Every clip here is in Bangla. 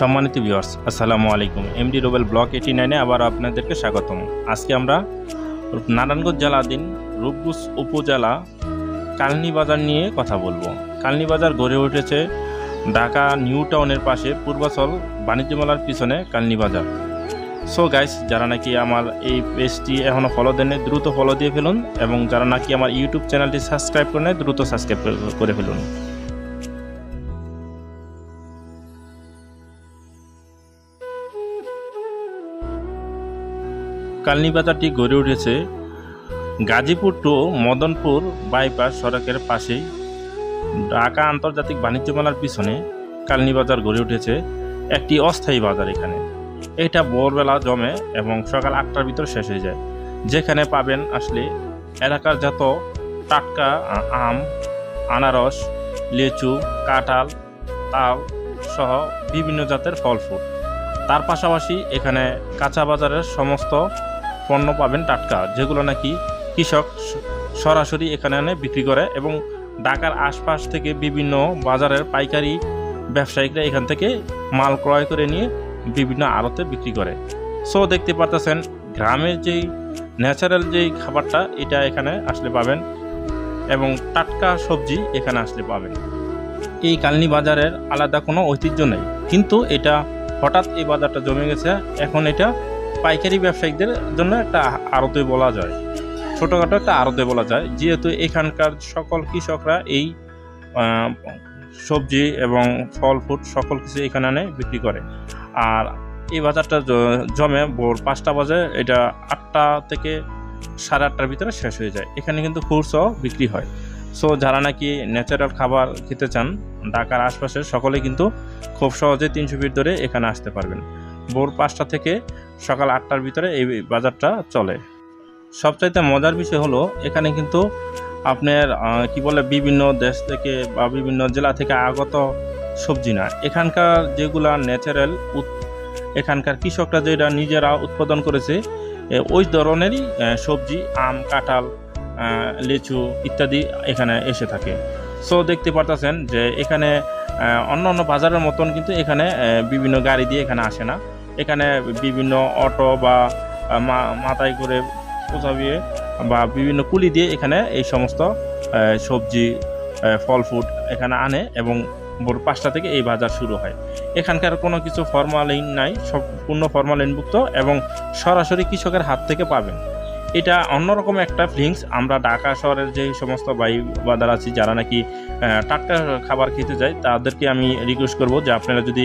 সম্মানিত ভিউয়ার্স আসসালামু আলাইকুম। এমডি রোবেল ব্লক এইটি নাইনে আবার আপনাদেরকে স্বাগতম। আজকে আমরা নারায়ণগঞ্জ জেলাধীন রূপগুস উপজেলা কালনি বাজার নিয়ে কথা বলব। কালনি বাজার গড়ে উঠেছে ঢাকা নিউ টাউনের পাশে পূর্বাচল বাণিজ্য মেলার পিছনে কালনি বাজার। সো গাইস যারা নাকি আমার এই পেজটি এখনও ফলো দেন দ্রুত ফলো দিয়ে ফেলুন এবং যারা নাকি আমার ইউটিউব চ্যানেলটি সাবস্ক্রাইব করে নেয় দ্রুত সাবস্ক্রাইব করে ফেলুন। কালনি বাজারটি গড়ে উঠেছে গাজীপুর টু মদনপুর বাইপাস সড়কের পাশেই। ঢাকা আন্তর্জাতিক বাণিজ্য মেলার পিছনে কালনি বাজার গড়ে উঠেছে একটি অস্থায়ী বাজার এখানে। এটা ভোরবেলা জমে এবং সকাল আটটার ভিতর শেষ হয়ে যায়, যেখানে পাবেন আসলে এলাকার যত টাটকা আম, আনারস, লিচু, কাঁঠাল, তাল সহ বিভিন্ন জাতের ফল ফুল তার পাশাপাশি এখানে কাঁচা বাজারের সমস্ত পণ্য পাবেন টাটকা, যেগুলো নাকি কৃষক সরাসরি এখানে এনে বিক্রি করে এবং ঢাকার আশপাশ থেকে বিভিন্ন বাজারের পাইকারি ব্যবসায়িকরা এখান থেকে মাল ক্রয় করে নিয়ে বিভিন্ন আড়তে বিক্রি করে। সো দেখতে পারতেছেন, গ্রামের যেই ন্যাচারাল যেই খাবারটা, এটা এখানে আসলে পাবেন এবং টাটকা সবজি এখানে আসলে পাবেন। এই কালনি বাজারের আলাদা কোনো ঐতিহ্য নেই, কিন্তু এটা হঠাৎ এই বাজারটা জমে গেছে, এখন এটা পাইকারি ব্যবসায়ীদের জন্য একটা আড়তে বলা যায়। ছোটোখাটো একটা আড়তে বলা যায়, যেহেতু এখানকার সকল কৃষকরা এই সবজি এবং ফল, ফ্রুট সকল কিছু এখানে আনে বিক্রি করে। আর এই বাজারটা জমে ভোর পাঁচটা বাজে, এটা আটটা থেকে সাড়ে আটটার ভিতরে শেষ হয়ে যায়। এখানে কিন্তু ফ্রুটসও বিক্রি হয়। সো, যারা নাকি ন্যাচারাল খাবার খেতে চান, ঢাকার আশপাশের সকলে কিন্তু খুব সহজে তিনশো ফিট ধরে এখানে আসতে পারবেন। ভোর পাঁচটা থেকে সকাল আটটার ভিতরে এই বাজারটা চলে। সবচাইতে মজার বিষয় হলো, এখানে কিন্তু আপনার কি বলে, বিভিন্ন দেশ থেকে বা বিভিন্ন জেলা থেকে আগত সবজি না। এখানকার যেগুলা ন্যাচারাল এখানকার কৃষকরা যেটা নিজেরা উৎপাদন করেছে ওই ধরনেরই সবজি, আম, কাঁঠাল লিচু ইত্যাদি এখানে এসে থাকে। সো দেখতে পারতেছেন যে এখানে অন্য অন্য বাজারের মতন কিন্তু এখানে বিভিন্ন গাড়ি দিয়ে এখানে আসে না। এখানে বিভিন্ন অটো বা মাথায় করে পোচাবিয়ে বা বিভিন্ন কুলি দিয়ে এখানে এই সমস্ত সবজি ফল ফুড এখানে আনে এবং ভোর পাঁচটা থেকে এই বাজার শুরু হয়। এখানকার কোনো কিছু ফরমালিন নাই, সম্পূর্ণ ফরমালিনভুক্ত এবং সরাসরি কৃষকের হাত থেকে পাবেন। এটা অন্যরকম একটা ফিলিংস আমরা ঢাকা শহরের যে সমস্ত বাই বাজার আছি, যারা নাকি টাটকা খাবার খেতে যায়, তাদেরকে আমি রিকোয়েস্ট করব যে আপনারা যদি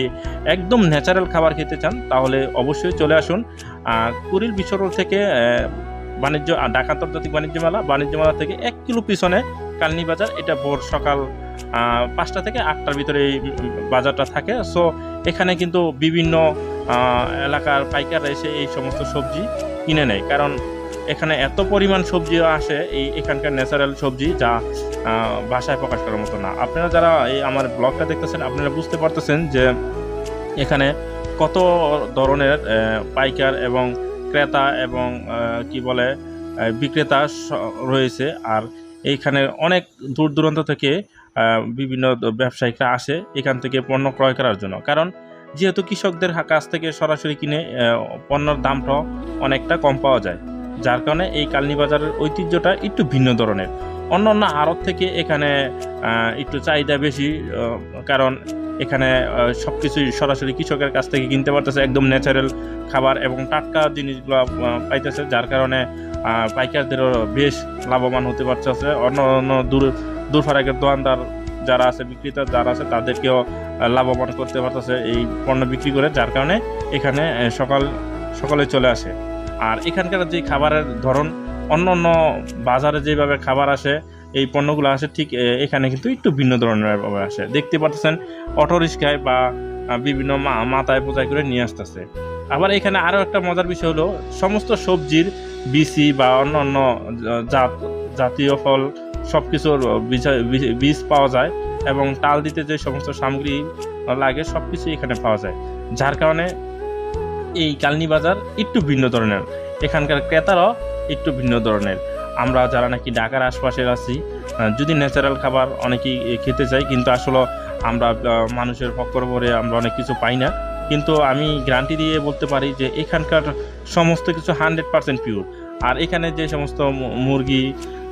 একদম ন্যাচারাল খাবার খেতে চান, তাহলে অবশ্যই চলে আসুন। কুড়িল বিশ্বরোড থেকে বাণিজ্য ঢাকা আন্তর্জাতিক বাণিজ্য মেলা বাণিজ্য মেলা থেকে এক কিলো পিছনে কালনি বাজার। এটা ভোর সকাল পাঁচটা থেকে আটটার ভিতরে এই বাজারটা থাকে। সো এখানে কিন্তু বিভিন্ন এলাকার পাইকাররা এসে এই সমস্ত সবজি কিনে নেয়। কারণ এখানে এত পরিমাণ সবজি আসে এই এখানকার ন্যাচারাল সবজি যা ভাষায় প্রকাশ করার মতো না। আপনারা যারা এই আমার ব্লগটা দেখতেছেন, আপনারা বুঝতে পারতেছেন যে এখানে কত ধরনের পাইকার এবং ক্রেতা এবং কি বলে বিক্রেতা রয়েছে। আর এইখানে অনেক দূর দূরান্ত থেকে বিভিন্ন ব্যবসায়িকরা আসে এখান থেকে পণ্য ক্রয় করার জন্য। কারণ যেহেতু কৃষকদের কাছ থেকে সরাসরি কিনে পণ্যর দামটাও অনেকটা কম পাওয়া যায়। যার কারণে এই কালনি বাজারের ঐতিহ্যটা একটু ভিন্ন ধরনের। অন্য অন্য আড়ত থেকে এখানে একটু চাহিদা বেশি কারণ এখানে সব কিছুই সরাসরি কৃষকের কাছ থেকে কিনতে পারতেছে, একদম ন্যাচারাল খাবার এবং টাটকা জিনিসগুলো পাইতেছে, যার কারণে পাইকারদেরও বেশ লাভবান হতে পারতেছে। অন্য অন্য দূর দূরফারাকের দোকানদার যারা আছে, বিক্রেতা যারা আছে, তাদেরকেও লাভবান করতে পারতেছে এই পণ্য বিক্রি করে, যার কারণে এখানে সকাল, সকালে চলে আসে। আর এখানকার যে খাবারের ধরন, অন্য অন্য বাজারে যেভাবে খাবার আসে, এই পণ্যগুলো আসে, ঠিক এখানে কিন্তু একটু ভিন্ন ধরনের ভাবে আসে। দেখতে পাচ্ছেন অটো রিক্সায় বা বিভিন্ন মাথায় পোজাই করে নিয়ে আসতেছে। আবার এখানে আরও একটা মজার বিষয় হলো, সমস্ত সবজির বিসি বা অন্য অন্য জাত, জাতীয় ফল সব কিছুর বীজ পাওয়া যায় এবং তাল দিতে যে সমস্ত সামগ্রী লাগে সব কিছু এখানে পাওয়া যায়। যার কারণে এই কালনি বাজার একটু ভিন্ন ধরনের। এখানকার ক্রেতারাও একটু ভিন্ন ধরনের। আমরা যারা নাকি ঢাকার আশপাশের আছি যদি ন্যাচারাল খাবার অনেকেই খেতে চাই কিন্তু আসলে আমরা মানুষের ফক্কর পরে আমরা অনেক কিছু পাই না। কিন্তু আমি গ্যারান্টি দিয়ে বলতে পারি যে এখানকার সমস্ত কিছু হান্ড্রেড পার্সেন্ট পিওর আর এখানে যে সমস্ত মুরগি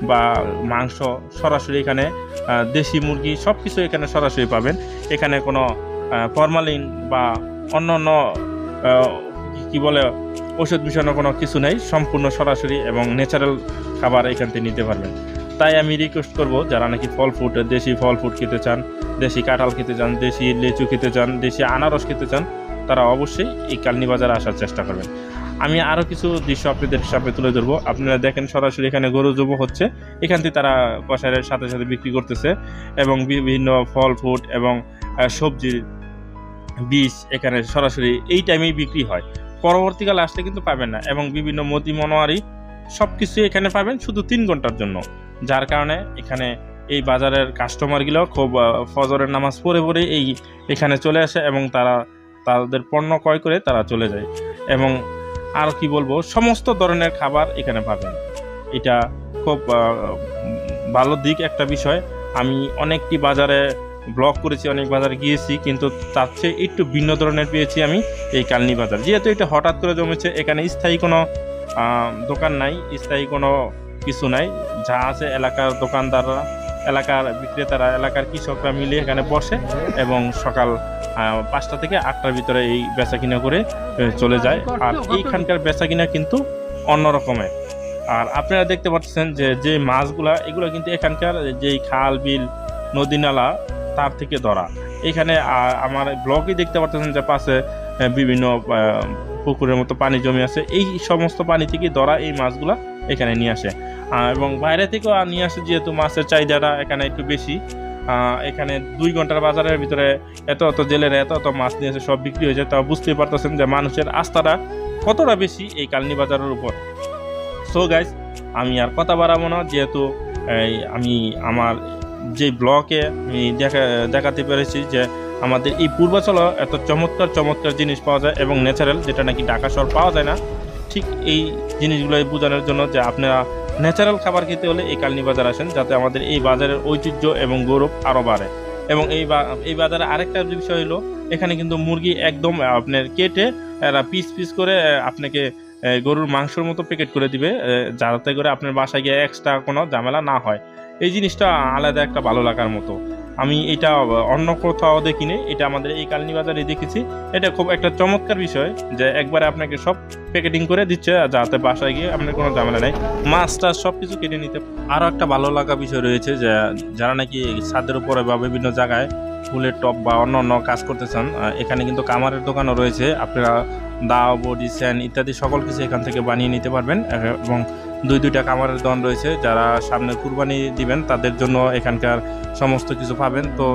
বা মাংস সরাসরি এখানে দেশি মুরগি সব কিছু এখানে সরাসরি পাবেন। এখানে কোনো ফরমালিন বা অন্য অন্য কি- বলে, ওষুধ মিশানো কোনো কিছু নেই, সম্পূর্ণ সরাসরি এবং ন্যাচারাল খাবার এখান থেকে নিতে পারবেন। তাই আমি রিকোয়েস্ট করব, যারা নাকি ফল ফ্রুট দেশি ফল ফ্রুট খেতে চান, দেশি কাঁঠাল খেতে চান, দেশি লিচু খেতে চান, দেশি আনারস খেতে চান, তারা অবশ্যই এই কালনি বাজারে আসার চেষ্টা করবেন। আমি আরও কিছু দৃশ্য আপনাদের সামনে তুলে ধরবো। আপনারা দেখেন সরাসরি এখানে গরু জব হচ্ছে, এখান থেকে তারা কষায়ের সাথে সাথে বিক্রি করতেছে এবং বিভিন্ন ফল ফ্রুট এবং সবজির বীজ এখানে সরাসরি এই টাইমেই বিক্রি হয়। পরবর্তীকালে আসলে কিন্তু পাবেন না এবং বিভিন্ন মতি মনোয়ারি সব কিছু এখানে পাবেন শুধু তিন ঘণ্টার জন্য। যার কারণে এখানে এই বাজারের কাস্টমারগুলো খুব ফজরের নামাজ পড়ে পড়ে এই এখানে চলে আসে এবং তারা তাদের পণ্য ক্রয় করে তারা চলে যায়। এবং আর কি বলব, সমস্ত ধরনের খাবার এখানে পাবেন। এটা খুব ভালো দিক একটা বিষয়। আমি অনেকটি বাজারে ব্লগ করেছি, অনেক বাজার গিয়েছি, কিন্তু তার চেয়ে একটু ভিন্ন ধরনের পেয়েছি আমি এই কালনি বাজার। যেহেতু এটা হঠাৎ করে জমেছে, এখানে স্থায়ী কোনো দোকান নাই, স্থায়ী কোনো কিছু নাই। যা আছে এলাকার দোকানদাররা, এলাকার বিক্রেতারা, এলাকার কৃষকরা মিলে এখানে বসে এবং সকাল পাঁচটা থেকে আটটার ভিতরে এই বেচা কিনা করে চলে যায়। আর এইখানকার বেচা কিনা কিন্তু অন্য রকমের আর আপনারা দেখতে পাচ্ছেন যে যে মাছগুলা, এগুলো কিন্তু এখানকার যেই খাল, বিল, নদী, নালা তার থেকে ধরা। এখানে আমার ব্লগে দেখতে পাচ্ছেন যে পাশে বিভিন্ন পুকুরের মতো পানি জমে আছে। এই সমস্ত পানি থেকে ধরা এই মাছগুলা এখানে নিয়ে আসে। এবং বাইরে থেকেও নিয়ে আসে যেহেতু মাছের চাহিদাটা এখানে একটু বেশি এখানে দুই ঘণ্টার বাজারের ভিতরে এত এত জেলেরা এত এত মাছ নিয়ে এসে সব বিক্রি হয়ে যায় তা বুঝতেই পারতেছেন যে মানুষের আস্থাটা কতটা বেশি এই কালনি বাজারের উপর। সো গাইজ আমি আর কথা বাড়াবো না। যেহেতু এই, আমি আমার যে ব্লকে আমি দেখা, দেখাতে পেরেছি যে আমাদের এই পূর্বাচল এত চমৎকার চমৎকার জিনিস পাওয়া যায় এবং ন্যাচারাল যেটা নাকি ঢাকা শহর পাওয়া যায় না, ঠিক এই জিনিসগুলো বোঝানোর জন্য যে আপনারা ন্যাচারাল খাবার খেতে হলে এই কালনি বাজার আসেন, যাতে আমাদের এই বাজারের ঐতিহ্য এবং গৌরব আরও বাড়ে। এবং এই এই বাজারে আরেকটা বিষয় হলো, এখানে কিন্তু মুরগি একদম আপনার কেটে এরা পিস পিস করে আপনাকে গরুর মাংসর মতো প্যাকেট করে দিবে যাতে করে আপনার বাসায় গিয়ে এক্সট্রা কোনো ঝামেলা না হয়। এই জিনিসটা আলাদা একটা ভালো লাগার মতো। আমি এটা অন্য কোথাও দেখিনি, এটা আমাদের এই কালনি বাজারে দেখেছি। এটা খুব একটা চমৎকার বিষয় যে একবারে আপনাকে সব প্যাকেটিং করে দিচ্ছে যাতে বাসায় গিয়ে আপনার কোনো ঝামেলা নেই। মাছ টাছ সব কিছু কেটে নিতে আরও একটা ভালো লাগা বিষয় রয়েছে যে যারা নাকি ছাদের উপরে বা বিভিন্ন জায়গায় ফুলের টপ বা অন্য অন্য কাজ করতে চান এখানে কিন্তু কামারের দোকানও রয়েছে। আপনারা দাও, বডি, স্যান ইত্যাদি সকল কিছু এখান থেকে বানিয়ে নিতে পারবেন এবং দুই দুইটা কামারের দন রয়েছে, যারা সামনে কুরবানি দিবেন, তাদের জন্য এখানকার সমস্ত কিছু পাবেন। তো